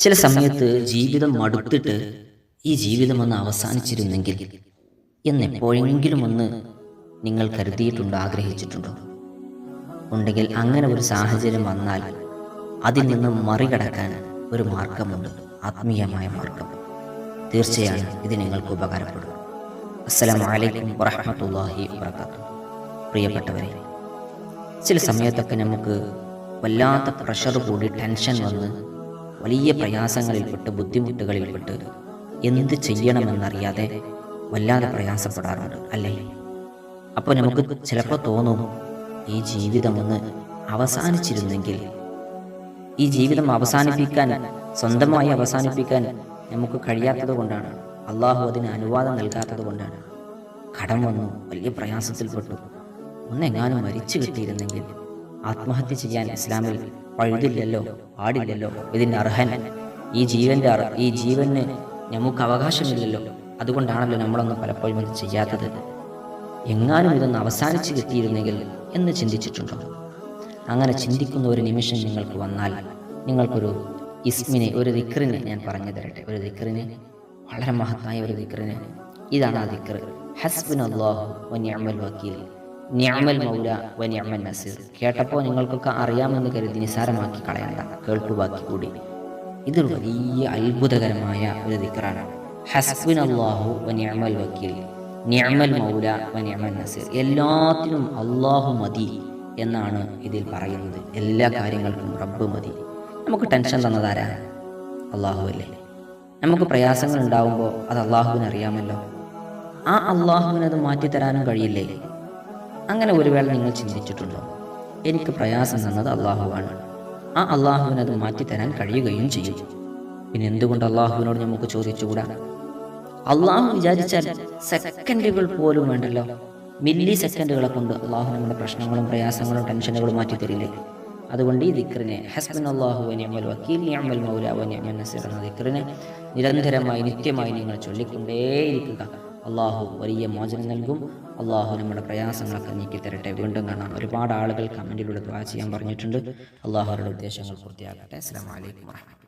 ചില സമയത്ത് ജീവിതം മടുത്തിട്ട് ഈ ജീവിതം ഒന്ന് അവസാനിച്ചിരുന്നെങ്കിൽ എന്നെപ്പോഴെങ്കിലും ഒന്ന് നിങ്ങൾ കരുതിയിട്ടുണ്ടോ ആഗ്രഹിച്ചിട്ടുണ്ടോ? ഉണ്ടെങ്കിൽ അങ്ങനെ ഒരു സാഹചര്യം വന്നാൽ അതിൽ നിന്ന് മറികടക്കാൻ ഒരു മാർഗമുണ്ട് ആത്മീയമായ മാർഗം. തീർച്ചയാണ് ഇത് നിങ്ങൾക്ക് ഉപകാരപ്പെടും. അസ്സലാം വലൈക്കും വറഹമത്തല്ലാഹി വബറകാതുഹു. പ്രിയപ്പെട്ടവരെ ചില സമയത്തൊക്കെ നമുക്ക് വല്ലാത്ത പ്രഷർ കൂടി ടെൻഷൻ വന്ന് വലിയ പ്രയാസങ്ങളിൽപ്പെട്ട് ബുദ്ധിമുട്ടുകളിൽപ്പെട്ട് എന്ത് ചെയ്യണമെന്നറിയാതെ വല്ലാതെ പ്രയാസപ്പെടാറുണ്ട് അല്ലേ? അപ്പോൾ നമുക്ക് ചിലപ്പോൾ തോന്നും ഈ ജീവിതം ഒന്ന് അവസാനിച്ചിരുന്നെങ്കിൽ ഈ ജീവിതം അവസാനിപ്പിക്കാൻ സ്വന്തമായി അവസാനിപ്പിക്കാൻ നമുക്ക് കഴിയാത്തത് കൊണ്ടാണ് അള്ളാഹു അതിന് അനുവാദം നൽകാത്തത് കൊണ്ടാണ് കടം വന്നു വലിയ പ്രയാസത്തിൽപ്പെട്ടു. ഒന്നെങ്ങാനും മരിച്ചു കിട്ടിയിരുന്നെങ്കിൽ ആത്മഹത്യ ചെയ്യാൻ ഇസ്ലാമിൽ പഴുതില്ലല്ലോ പാടില്ലല്ലോ ഇതിന് അർഹൻ. ഈ ജീവന്റെ അർ- ഈ ജീവന് നമുക്ക് അവകാശമില്ലല്ലോ. അതുകൊണ്ടാണല്ലോ നമ്മളൊന്നും പലപ്പോഴും ഇത് ചെയ്യാത്തത്. എങ്ങാനും ഇതൊന്ന് അവസാനിച്ച് കിട്ടിയിരുന്നെങ്കിൽ എന്ന് ചിന്തിച്ചിട്ടുണ്ടോ? അങ്ങനെ ചിന്തിക്കുന്ന ഒരു നിമിഷം നിങ്ങൾക്ക് വന്നാൽ നിങ്ങൾക്കൊരു ഇസ്മിനെ ഒരു ദിക്റിനെ ഞാൻ പറഞ്ഞു തരട്ടെ. ഒരു ദിക്റിനെ വളരെ മഹത്തായ ഒരു ദിക്റിനെ. ഇതാണ് ആ ദിക്ർ ഹസ്ബിൻ അള്ളാഹു വക്കീൽ. നിഅമൽ മൗല വ നസീർ. കേട്ടപ്പോൾ നിങ്ങൾക്കൊക്കെ അറിയാമെന്ന് കരുതി നിസാരമാക്കി കളയണ്ട. കേൾക്കുവാക്കി കൂടി. ഇതൊരു വലിയ അത്ഭുതകരമായ ഒരു ദിക്റാണ്. ഹസ്ബിൻ അള്ളാഹു വ വക്കീൽ. നിഅമൽ മൗല വ നസീർ. എല്ലാത്തിനും അള്ളാഹു മതി എന്നാണ് ഇതിൽ പറയുന്നത്. എല്ലാ കാര്യങ്ങൾക്കും റബ്ബ് മതി. നമുക്ക് ടെൻഷൻ തന്നതാരാ? അള്ളാഹു അല്ലേ? നമുക്ക് പ്രയാസങ്ങൾ ഉണ്ടാവുമ്പോൾ അത് അള്ളാഹുവിന് അറിയാമല്ലോ ആ അള്ളാഹുവിനത് മാറ്റി മാറ്റിത്തരാനും കഴിയില്ലേ? അങ്ങനെ ഒരു വേള നിങ്ങൾ ചിന്തിച്ചിട്ടുണ്ടോ? എനിക്ക് പ്രയാസം തന്നത് അള്ളാഹുവാണ്. ആ അള്ളാഹുവിന് അത് മാറ്റിത്തരാൻ കഴിയുകയും ചെയ്യും. പിന്നെ എന്തുകൊണ്ട് അള്ളാഹുവിനോട് നമുക്ക് ചോദിച്ചുകൂടാ? അള്ളാഹു വിചാരിച്ചാൽ സെക്കൻഡുകൾ പോലും വേണ്ടല്ലോ. മില്ലി സെക്കൻഡുകളെ കൊണ്ട് അള്ളാഹു നമ്മുടെ പ്രശ്നങ്ങളും പ്രയാസങ്ങളും ടെൻഷനുകളും മാറ്റി തരില്ലേ? അതുകൊണ്ട് ഈ ദിക്റിനെ ഹസ്ബൻ അള്ളാഹു നിയമൽ വക്കീൽ നിയമൽ മൗല നിയമൽ നസീർ എന്ന ദിക്റിനെ നിരന്തരമായി നിത്യമായി നിങ്ങൾ ചൊല്ലിക്കൊണ്ടേയിരിക്കുക. അള്ളാഹു വലിയ മോചനം നൽകും. അള്ളാഹു നമ്മുടെ പ്രയാസങ്ങളൊക്കെ നീക്കി തരട്ടെ. വീണ്ടും കാണാം. ഒരുപാട് ആളുകൾ കമന്റിലൂടെ ദ്വാ ചെയ്യാൻ പറഞ്ഞിട്ടുണ്ട്. അള്ളാഹു അവരുടെ ഉദ്ദേശങ്ങൾ പൂർത്തിയാകട്ടെ അസ്സാം വലൈക്കും വാഹമത്തുള്ള